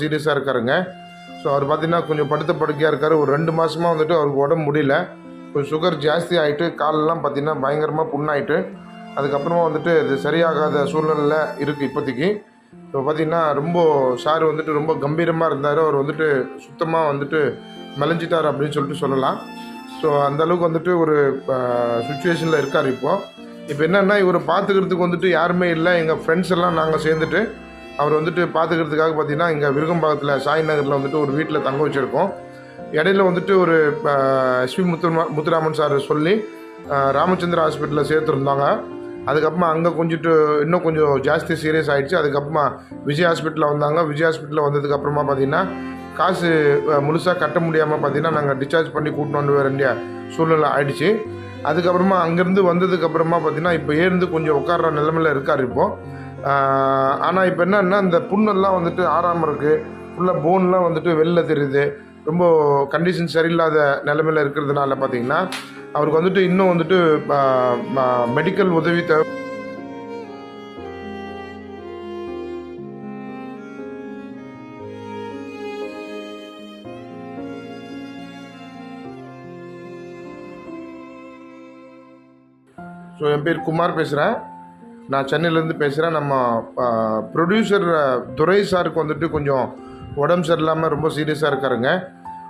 சீரியஸாக இருக்காருங்க. ஸோ அவர் பார்த்தீங்கன்னா கொஞ்சம் படுத்த படுக்கையாக இருக்கார். ஒரு ரெண்டு மாதமாக வந்துட்டு அவருக்கு உடம்பு முடியல. கொஞ்சம் சுகர் ஜாஸ்தி ஆகிட்டு காலெல்லாம் பார்த்தீங்கன்னா பயங்கரமாக புண்ணாயிட்டு அதுக்கப்புறமா வந்துட்டு இது சரியாகாத சூழ்நிலையில் இருக்குது இப்போதைக்கு. இப்போ பார்த்தீங்கன்னா ரொம்ப சார் வந்துட்டு ரொம்ப கம்பீரமாக இருந்தார். அவர் வந்துட்டு சுத்தமாக வந்துட்டு மலைஞ்சிட்டார் அப்படின்னு சொல்லிட்டு சொல்லலாம். ஸோ அந்த அளவுக்கு வந்துட்டு ஒரு சுச்சுவேஷனில் இருக்கார் இப்போது இப்போ என்னென்னா இவரை பார்த்துக்கிறதுக்கு வந்துட்டு யாருமே இல்லை. எங்கள் ஃப்ரெண்ட்ஸ் எல்லாம் நாங்கள் சேர்ந்துட்டு அவர் வந்துட்டு பார்த்துக்கிறதுக்காக பார்த்தீங்கன்னா இங்கே விருகம்பாக்கத்தில் சாய் நகரில் வந்துட்டு ஒரு வீட்டில் தங்க வச்சுருக்கோம். இடையில வந்துட்டு ஒரு எஸ்பி முத்துமா முத்துராமன் சார் சொல்லி ராமச்சந்திரா ஹாஸ்பிட்டலில் சேர்த்துருந்தாங்க. அதுக்கப்புறமா அங்கே கொஞ்சிட்டு இன்னும் கொஞ்சம் ஜாஸ்தி சீரியஸ் ஆகிடுச்சு அதுக்கப்புறமா விஜய் ஹாஸ்பிட்டலில் வந்தாங்க. விஜய் ஹாஸ்பிட்டலில் வந்ததுக்கப்புறமா பார்த்தீங்கன்னா காசு முழுசாக கட்ட முடியாமல் பார்த்தீங்கன்னா நாங்கள் டிஸ்சார்ஜ் பண்ணி கூட்டின்னு வந்து வர வேண்டிய சூழ்நிலை ஆயிடுச்சு. அதுக்கப்புறமா அங்கேருந்து வந்ததுக்கப்புறமா பார்த்தீங்கன்னா இப்போ ஏர்ந்து கொஞ்சம் உட்கார்ற நிலமையில் இருக்கார் இப்போது ஆனால் இப்போ என்னன்னா இந்த புண்ணெல்லாம் வந்துட்டு ஆறாமல் இருக்குது ஃபுல்லாக போன்லாம் வந்துட்டு வெளில தெரியுது. ரொம்ப கண்டிஷன் சரியில்லாத நிலமையில இருக்கிறதுனால பார்த்தீங்கன்னா அவருக்கு வந்துட்டு இன்னும் வந்துட்டு மெடிக்கல் உதவி தேவை. ஸோ என் பேர் குமார் பேசுகிறேன் நான் சென்னையிலேருந்து பேசுகிறேன் நம்ம ப்ரொடியூசர் துரை சாருக்கு வந்துட்டு கொஞ்சம் உடம்பு சரியில்லாமல் ரொம்ப சீரியஸாக இருக்காருங்க.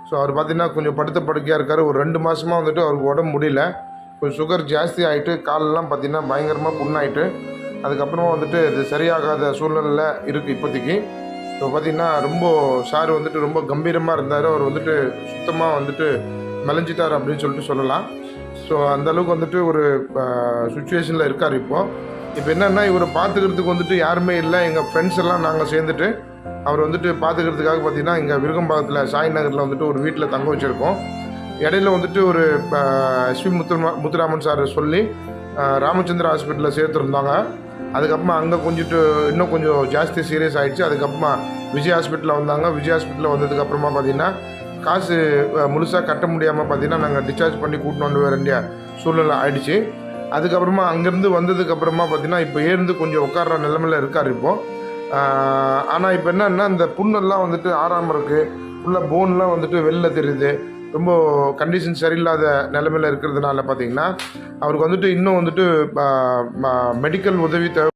ஸோ அவர் பார்த்தீங்கன்னா கொஞ்சம் படுத்த படுக்கையாக இருக்கார். ஒரு ரெண்டு மாதமாக வந்துட்டு அவருக்கு உடம்பு முடியல. கொஞ்சம் சுகர் ஜாஸ்தி ஆகிட்டு காலெல்லாம் பார்த்திங்கன்னா பயங்கரமாக புண்ணாயிட்டு. அதுக்கப்புறமா வந்துட்டு இது சரியாகாத சூழ்நிலையில் இருக்குது இப்போதைக்கு. இப்போ பார்த்தீங்கன்னா ரொம்ப சார் வந்துட்டு ரொம்ப கம்பீரமாக இருந்தார். அவர் வந்துட்டு சுத்தமாக வந்துட்டு மெலிஞ்சிட்டார் அப்படின்னு சொல்லிட்டு சொல்லலாம். ஸோ அந்தளவுக்கு வந்துட்டு ஒரு சுச்சுவேஷனில் இருக்கார் இப்போது இப்போ என்னென்னா இவரை பார்த்துக்கிறதுக்கு வந்துட்டு யாருமே இல்லை. எங்கள் ஃப்ரெண்ட்ஸ் எல்லாம் நாங்கள் சேர்ந்துட்டு அவர் வந்துட்டு பார்த்துக்கிறதுக்காக பார்த்தீங்கன்னா இங்கே விருகம்பாக்கத்தில் சாய் நகரில் வந்துட்டு ஒரு வீட்டில் தங்க வச்சுருக்கோம். இடையில வந்துட்டு ஒரு எஸ்பி முத்துமா முத்துராமன் சார் சொல்லி ராமச்சந்திர ராமச்சந்திரா ஹாஸ்பிட்டலில் சேர்த்துருந்தாங்க. அதுக்கப்புறமா அங்கே கொஞ்சிட்டு இன்னும் கொஞ்சம் ஜாஸ்தி சீரியஸ் ஆகிடுச்சு அதுக்கப்புறமா விஜய் ஹாஸ்பிட்டலில் வந்தாங்க. விஜய் ஹாஸ்பிட்டலில் வந்ததுக்கப்புறமா பார்த்தீங்கன்னா காசு முழுசாக கட்ட முடியாமல் பார்த்தீங்கன்னா நாங்கள் டிஸ்சார்ஜ் பண்ணி கூட்டின்னு வந்து வர வேண்டிய சூழ்நிலை ஆகிடுச்சு அதுக்கப்புறமா அங்கேருந்து வந்ததுக்கப்புறமா பார்த்தீங்கன்னா இப்போ ஏந்து கொஞ்சம் உட்கார்ற நிலமையில இருக்கார் இப்போது ஆனால் இப்போ என்னன்னா இந்த புண்ணெல்லாம் வந்துட்டு ஆறாமல் இருக்குது ஃபுல்லாக போன்லாம் வந்துட்டு வெளில தெரியுது. ரொம்ப கண்டிஷன் சரியில்லாத நிலமையில இருக்கிறதுனால பார்த்தீங்கன்னா அவருக்கு வந்துட்டு இன்னும் வந்துட்டு மெடிக்கல் உதவி தேவை